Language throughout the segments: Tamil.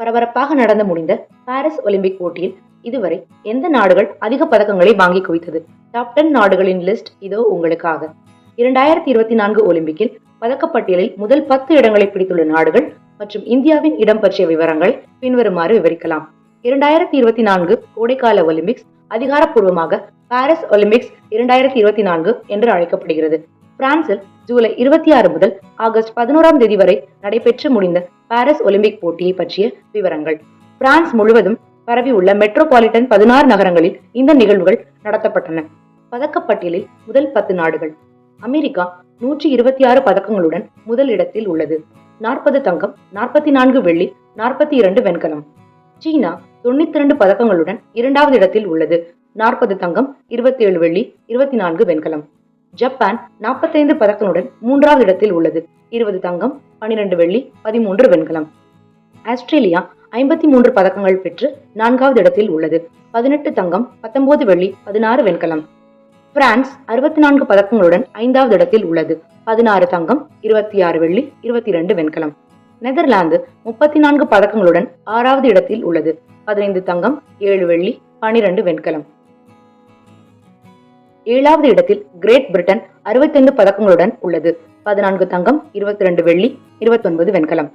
பரபரப்பாக நடந்து முடிந்த பாரிஸ் ஒலிம்பிக் போட்டியில் இதுவரை எந்த நாடுகள் அதிக பதக்கங்களை வாங்கி குவித்தது? டாப் டென் நாடுகளின் லிஸ்ட் இதோ உங்களுக்காக. இரண்டாயிரத்தி இருபத்தி நான்கு ஒலிம்பிக்கில் பதக்கப்பட்டியலில் முதல் பத்து இடங்களை பிடித்துள்ள நாடுகள் மற்றும் இந்தியாவின் இடம் பற்றிய விவரங்கள் பின்வருமாறு விவரிக்கலாம். இரண்டாயிரத்தி இருபத்தி நான்கு கோடைக்கால ஒலிம்பிக்ஸ் அதிகாரப்பூர்வமாக பாரிஸ் ஒலிம்பிக்ஸ் இரண்டாயிரத்தி இருபத்தி நான்கு என்று அழைக்கப்படுகிறது. பிரான்சில் ஜூலை இருபத்தி ஆறு முதல் ஆகஸ்ட் பதினோராம் தேதி வரை நடைபெற்று முடிந்த பாரிஸ் ஒலிம்பிக் போட்டியை பற்றிய விவரங்கள். பிரான்ஸ் முழுவதும் பரவியுள்ள மெட்ரோபாலிட்டன் பதினாறு நகரங்களில் இந்த நிகழ்வுகள் நடத்தப்பட்டன. பதக்கப்பட்டியலில் முதல் பத்து நாடுகள். அமெரிக்கா நூற்றி இருபத்தி ஆறு பதக்கங்களுடன் முதல் இடத்தில் உள்ளது. நாற்பது தங்கம் நாற்பத்தி நான்கு வெள்ளி நாற்பத்தி இரண்டு வெண்கலம். சீனா தொண்ணூத்தி இரண்டு பதக்கங்களுடன் இரண்டாவது இடத்தில் உள்ளது. நாற்பது தங்கம் இருபத்தி ஏழு வெள்ளி இருபத்தி நான்கு வெண்கலம். ஜப்பான் நாற்பத்தைந்து பதக்கங்களுடன் மூன்றாவது இடத்தில் உள்ளது. இருபது தங்கம் பனிரெண்டு வெள்ளி பதிமூன்று வெண்கலம். ஆஸ்திரேலியா ஐம்பத்தி மூன்று பதக்கங்கள் பெற்று நான்காவது இடத்தில் உள்ளது. பதினெட்டு தங்கம் பத்தொன்பது வெள்ளி பதினாறு வெண்கலம். பிரான்ஸ் அறுபத்தி நான்கு பதக்கங்களுடன் ஐந்தாவது இடத்தில் உள்ளது. பதினாறு தங்கம் இருபத்தி ஆறு வெள்ளி இருபத்தி இரண்டு வெண்கலம். நெதர்லாந்து முப்பத்தி நான்கு பதக்கங்களுடன் ஆறாவது இடத்தில் உள்ளது. பதினைந்து தங்கம் ஏழு வெள்ளி பனிரெண்டு வெண்கலம். ஏழாவது இடத்தில் கிரேட் பிரிட்டன் அறுபத்தைந்து பதக்கங்களுடன் உள்ளது. பதினான்கு தங்கம் இருபத்தி ரெண்டு வெள்ளி இருபத்தொன்பது வெண்கலம்.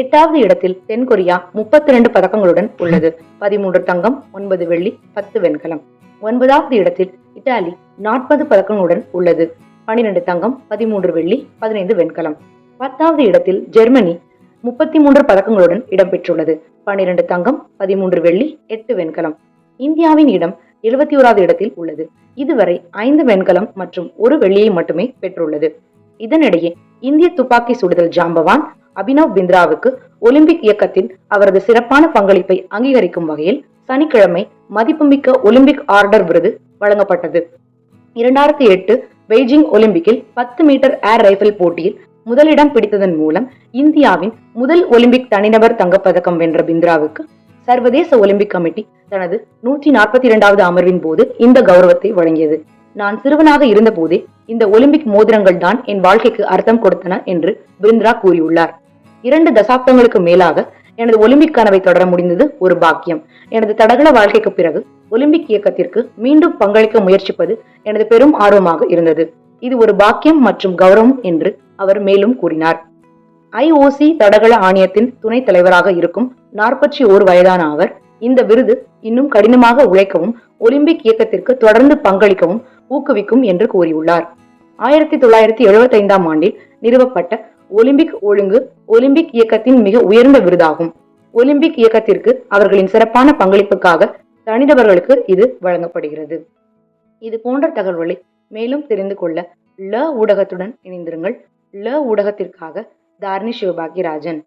எட்டாவது இடத்தில் தென்கொரியா முப்பத்தி ரெண்டு பதக்கங்களுடன் உள்ளது. பதிமூன்று தங்கம் ஒன்பது வெள்ளி பத்து வெண்கலம். ஒன்பதாவது இடத்தில் இத்தாலி நாற்பது பதக்கங்களுடன் உள்ளது. பனிரெண்டு தங்கம் பதிமூன்று வெள்ளி பதினைந்து வெண்கலம். பத்தாவது இடத்தில் ஜெர்மனி முப்பத்தி மூன்று பதக்கங்களுடன் இடம்பெற்றுள்ளது பனிரெண்டு தங்கம் பதிமூன்று வெள்ளி எட்டு வெண்கலம். இந்தியாவின் இடம் எழுபத்தி ஓராவது இடத்தில் உள்ளது. இதுவரை ஐந்து வெண்கலம் மற்றும் ஒரு வெள்ளியை மட்டுமே பெற்றுள்ளது. இதனிடையே இந்திய துப்பாக்கி சுடுதல் ஜாம்பவான் அபினவ் பிந்த்ராவுக்கு ஒலிம்பிக் இயக்கத்தில் அவரது சிறப்பான பங்களிப்பை அங்கீகரிக்கும் வகையில் சனிக்கிழமை மதிப்புமிக்க ஒலிம்பிக் ஆர்டர் விருது வழங்கப்பட்டது. இரண்டாயிரத்தி எட்டு பெய்ஜிங் ஒலிம்பிக்கில் பத்து மீட்டர் ஏர் ரைபிள் போட்டியில் முதலிடம் பிடித்ததன் மூலம் இந்தியாவின் முதல் ஒலிம்பிக் தனிநபர் தங்கப்பதக்கம் வென்ற பிந்த்ராவுக்கு சர்வதேச ஒலிம்பிக் கமிட்டி தனது நூற்றி நாற்பத்தி இரண்டாவது அமர்வின் போது இந்த கௌரவத்தை வழங்கியது. நான் சிறுவனாக இருந்தபோதே இந்த ஒலிம்பிக் மோதிரங்கள் தான் என் வாழ்க்கைக்கு அர்த்தம் கொடுத்தன என்று பிருந்திரா கூறியுள்ளார். இரண்டு தசாப்தங்களுக்கு மேலாக எனது ஒலிம்பிக் கனவை தொடர முடிந்தது ஒரு பாக்கியம். எனது தடகள வாழ்க்கைக்கு பிறகு ஒலிம்பிக் இயக்கத்திற்கு மீண்டும் பங்களிக்க முயற்சிப்பது எனது பெரும் ஆர்வமாக இருந்தது. இது ஒரு பாக்கியம் மற்றும் கௌரவம் என்று அவர் மேலும் கூறினார். ஐஓசி தடகள ஆணையத்தின் துணைத் தலைவராக இருக்கும் நாற்பத்தி ஓர் வயதான அவர் இந்த விருது இன்னும் கடினமாக உழைக்கவும் ஒலிம்பிக் இயக்கத்திற்கு தொடர்ந்து பங்களிக்கவும் ஊக்குவிக்கும் என்று கூறியுள்ளார். ஆயிரத்தி தொள்ளாயிரத்தி எழுபத்தி ஐந்தாம் ஆண்டில் நிறுவப்பட்ட ஒலிம்பிக் ஒழுங்கு ஒலிம்பிக் இயக்கத்தின் மிக உயர்ந்த விருதாகும். ஒலிம்பிக் இயக்கத்திற்கு அவர்களின் சிறப்பான பங்களிப்புக்காக தனிநபர்களுக்கு இது வழங்கப்படுகிறது. இது போன்ற தகவல்களை மேலும் தெரிந்து கொள்ள ல ஊடகத்துடன் இணைந்திருங்கள். ல ஊடகத்திற்காக தாரணி சிவபாகியராஜன்